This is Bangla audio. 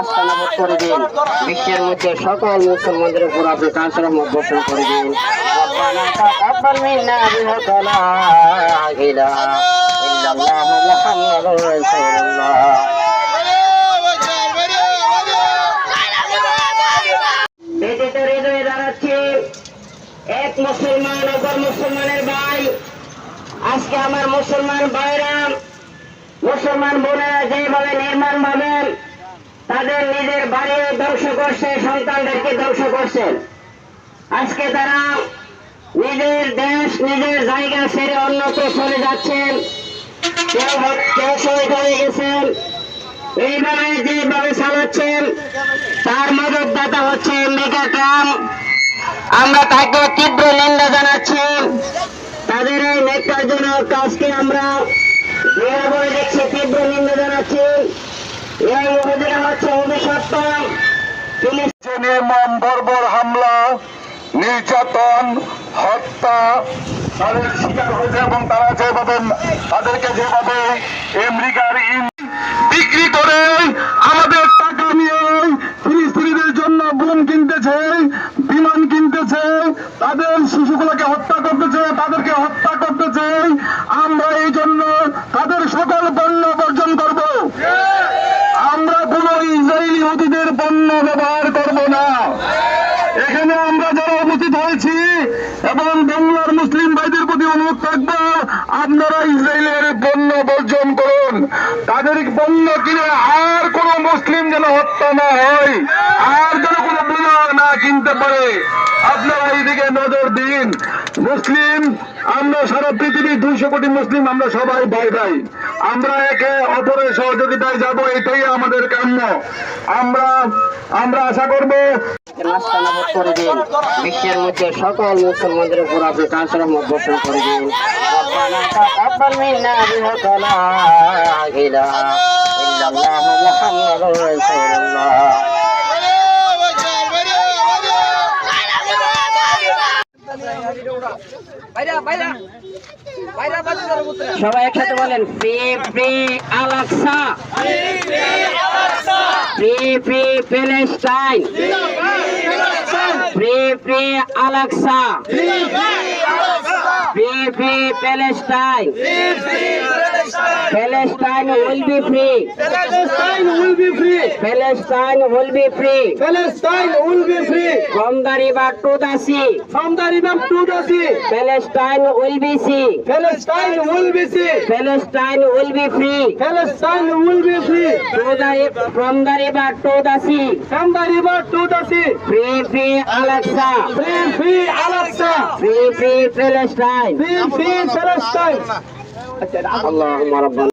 আস্তানাবোধ করে দিন। বিশ্বের মধ্যে সকল মুসলমানদের উপর আপনি কাঞ্চন বর্ষণ করে দিন। এক মুসলমান অপর মুসলমানের ভাই। আজকে আমার মুসলমান ভাইরা, মুসলমান বোনেরা যেভাবে নির্মাণ ভাবেন তাদের নিজের বাড়ি ধ্বংস করছে, সন্তানদেরকে ধ্বংস করছেন আজকে তারা নিজের দেশ, নিজের জায়গা ছেড়ে অন্যত্র চলে যাচ্ছেন। কেউ শহীদ হয়ে গেছেন। এইভাবে যেভাবে চালাচ্ছেন, তার মদতদাতা হচ্ছে আমেরিকা ট্রাম্প আমরা তাকে তীব্র নিন্দা জানাচ্ছি। তাদের এই নেতার জন্য কাজকে আমরা দেখছি, তীব্র নিন্দা জানাচ্ছি। নির্যাতন, হত্যা, তাদের শিকার হয়েছে এবং তারা যেভাবে, তাদেরকে যেভাবে আমেরিকার বিক্রি করে, আমাদের টাকা নিয়ে ফিলিস্তিনিদের জন্য বোম কিনতেছে, বিমান কিনতেছে, তাদের শিশুগুলোকে হত্যা করতেছে, তাদেরকে হত্যা করতেছে আমরা এই জন্য তাদের সকল পণ্য বর্জন করব আমরা কোন ইসরায়েলি পণ্য ব্যবহার করব না। এখানে আমরা যারা উপস্থিত হয়েছি এবং বাংলার মুসলিম ভাইদের প্রতি অনুরোধ থাকব, আপনারা ইসরায়েলের পণ্য বর্জন করুন। তাদের পণ্য কিনে আর কোন মুসলিম যেন হত্যা না হয়, আর যেন কোনো না কিনতে পারে। আপনারা এইদিকে নজর দিন। মুসলিম, আমরা সারা পৃথিবীর দুইশো কোটি মুসলিম, আমরা সবাই ভাই ভাই। আমরা একে অপরের সহযোগিতায় যাব, এটাই আমাদের কাম্য। আমরা আমরা আশা করব বিশ্বের মধ্যে সকল মুসলমানদের উপর আপনি কাজ রহমত করে দিন ইল্লাল্লাহু সবাই একসাথে বলেন free free Al Aqsa free free Palestine free free Al Aqsa free free Palestine Palestine will be free. Palestine will be free. Palestine will be free. Palestine will be free. From the river to the sea. From the river to the sea. Palestine will be sea. Palestine will be free. Palestine will be free. Palestine will be free. To the, from the river to the sea. From the river to the sea. Free, free Alexa. Free, free Alexa. Free, free Palestine. Free, free Palestine. اللهم ربنا